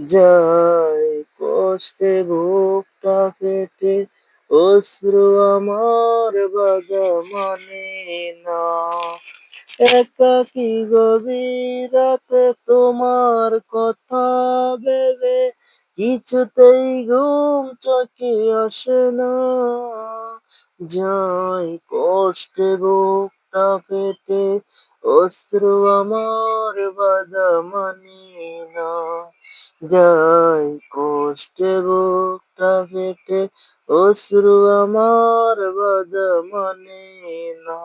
যাই কষ্টে বুকটা ফেটে, অশ্রু আমার বাধা মানে না। একাকি গভীর তোমার কথা ভেবে কিছুতেই ঘুম চোখে আসে না। যাই কষ্টে বুকটা পেটে অশ্রু আমার বাধা মানে না যাই কষ্টে বুকটা ফেটে অশ্রু আমার বাধা মানে না